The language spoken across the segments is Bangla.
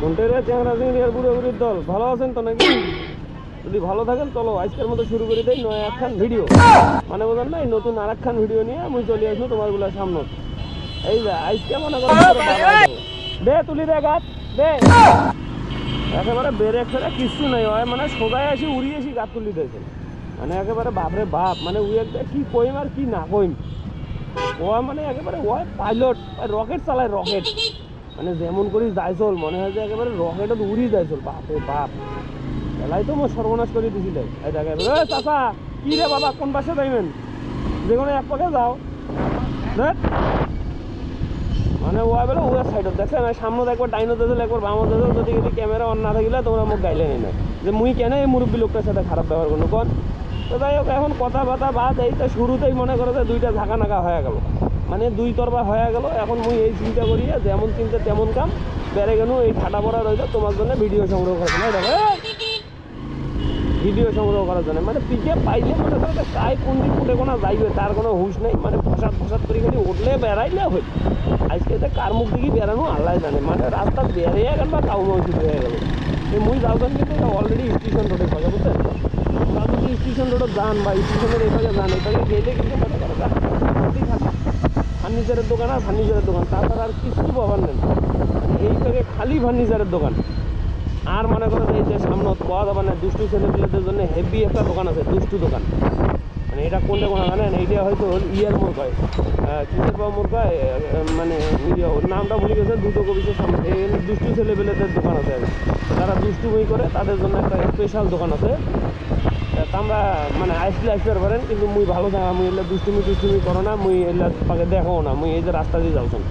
কোনটেরিয়া চ্যাংরা চিংড়িয়ার বুড়ো বুড়ির দল ভালো আছেন তো নাকি? যদি ভালো থাকেন চলো আজকের মতো শুরু করে দেই নয় একখান ভিডিও। মানে বোঝেন না এই নতুন আর একখান ভিডিও নিয়ে আমি চলে আসব তোমারগুলা সামনে। এই যে আজকে মনে করো। দে তুলি দে গাছ দে। একেবারে বেড়ে একটা কিচ্ছু নাই হয় মানে সোজায় আসি উড়িয়ে আসি গাছ তুলি দিয়েছে মানে একেবারে বাপরে বাপ মানে উই একটা কি কইম আর কি না কইম। ও মানে একেবারে ও পাইলট রকেট চালায় রকেট মানে যেমন করি যাইছল মনে হয় যে একেবারে রকেটত উড়ি যাইছল বাপরে বাপ। এলাই তো মই সর্বনাশ করে দিছিল এই এ চাচা, কি রে বাবা, কোন পাশে যাইবেন? যে কোনো এক পাকে যাও। মানে ও বেলা ওয়ার সাইডত দেখছেন সামনে একবার ডাইনো দিয়েছিল একবার বামো দিয়েছিল যদি ক্যামেরা অন না থাকিলে তোমরা মোক গাইলে নি না যে মুই কেন এই মুরব্বী লোকটার সাথে খারাপ ব্যবহার করল কোন? তো যাই হোক, এখন কথা বার্তা বাদ, এই তো শুরুতেই মনে করো যে দুইটা ঝাঁকা নাকা হয়ে গেল। মানে দুই তরফা হয়ে গেল। এখন মুই এই চিন্তা করি যেমন চিন্তা তেমন কাম, বেড়ে গেল এই ঠাটা পড়া রইল তোমার জন্য ভিডিও সংগ্রহ করছে না দেখো ভিডিও সংগ্রহ করার জন্য। মানে পিকে পাইলে মনে করো যে কায় কোন দিক ফুটে কোনো যাইবে, তার কোনো হুঁশ নেই। মানে ফসাদ ফসাদ করে খালি উঠলে বেড়াইলে হই। আজকে যে কার মুখ দিকে বেড়ানো, আল্লাহ জানে। মানে রাস্তা বেরিয়ে গেল বা মাউ শুরু হয়ে গেল। মুই যাওয়ার কিন্তু অলরেডি স্টেশন রোডে কথা বুঝছেন যদি স্টেশন রোডে যান বা স্টেশনের এটাকে যান এটাকে গেলে কিন্তু মনে করো ফার্নিচারের দোকান আর ফার্নিচারের দোকান তাছাড়া আর কিছু পাবার নেই এইটাকে খালি ফার্নিচারের দোকান। আর মনে করো যে এই যে সামনে পাওয়া যাবে না দুষ্টু ছেলেপেলেদের জন্য হেভি একটা দোকান আছে দুষ্টু দোকান। মানে এটা কোনটা কোনো জানেন? এইটা হয়তো ইয়ার মোড় কয় কিসের বা মোড় কয় মানে ইয়ে, নামটা ভুলে গেছে দুটো কবিসের সামনে। এই দুষ্টু ছেলেপেলেদের দোকান আছে। যারা দুষ্টুমি করে তাদের জন্য একটা স্পেশাল দোকান আছে। আমরা মানে আসলে আসতে পারেন কিন্তু মুই ভালো জানা মুই এলে দুষ্টুমি টুষ্টুমি করো না, মুই এলে পাকে দেখো না, মুই এই যে রাস্তা দিয়ে যাওছেন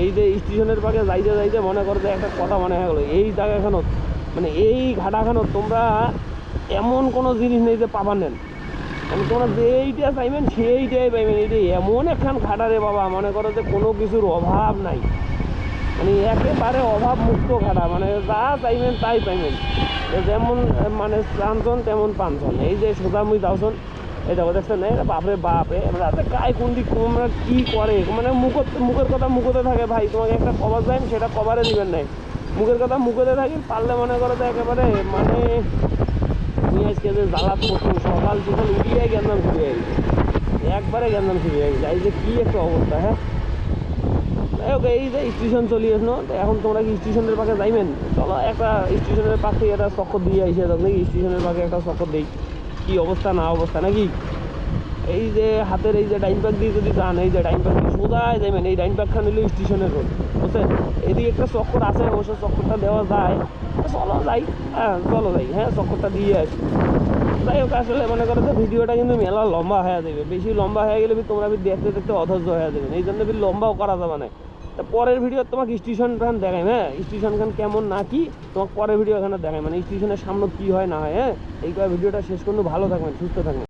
এই যে স্টেশনের পাকে যাইতে যাইতে মনে করো যে একটা কথা মনে হয়ে গেলো, এই জায়গাখানত মানে এই ঘাটাখানত তোমরা এমন কোনো জিনিস নেই যে পাবার নেন। মানে তোমরা যেইটা চাইবেন সেইটাই পাইবেন এইটা এমন একখান ঘাটা রে বাবা, মনে করো যে কোনো কিছুর অভাব নাই। মানে একেবারে অভাব মুক্ত ঘাটা মানে যা চাইবেন তাই পাইবেন যেমন মানে চানছন তেমন পানছন এই যে সোজা মুই যাওছন এই দেখো দেখছেন এই বাপরে বাপ, এ রাতে কায় কোন দিক তোমরা কি করে মানে মুখত মুখের কথা মুখতে থাকে ভাই, তোমাকে একটা কভার দেন সেটা কভারে দিবেন নাই। মুখের কথা মুখতে থাকি পারলে মনে করো যে একেবারে মানে তুমি আজকে যে জ্বালাত করছ সকাল সকাল উঠিয়ে হয়ে গেছে একবারে গেন্দাম হয়ে গেছে এই যে কি একটা অবস্থা হ্যাঁ এই যে স্টেশন চলি আসলো এখন তোমরা কি স্টেশনের পাশে যাইবেন? চলো একটা স্টেশনের থেকে একটা চক্কর দিয়ে আইসে যাক নাকি স্টেশনের পাশে একটা চক্কর দিই। কি অবস্থা, না অবস্থা, নাকি? এই যে হাতের এই যে ডাইন পাক দিয়ে যদি যান, এই যে ডাইন পাক দিয়ে সোজাই যাবেন এই ডাইন পাকখান হলো স্টেশনের রোড বুঝছেন? এদিকে একটা চক্কর আছে, অবশ্য চক্করটা দেওয়া যায়। চলো যাই হ্যাঁ চলো যাই হ্যাঁ চক্করটা দিয়ে আসি। যাই হোক, আসলে মনে করো যে ভিডিওটা কিন্তু মেলা লম্বা হয়ে যাবে। বেশি লম্বা হয়ে গেলে তোমরা দেখতে দেখতে অধৈর্য হয়ে যাবে এই জন্য লম্বাও করা যাবে না। তা পরের ভিডিও তোমাকে স্টেশন খান দেখাই হ্যাঁ? স্টেশন খান কেমন না কি, তোমাকে পরের ভিডিও এখানে দেখাই। মানে স্টেশনের সামনে কি হয় না হয় হ্যাঁ? এই ভিডিওটা শেষ করলে ভালো থাকবেন, সুস্থ থাকবেন।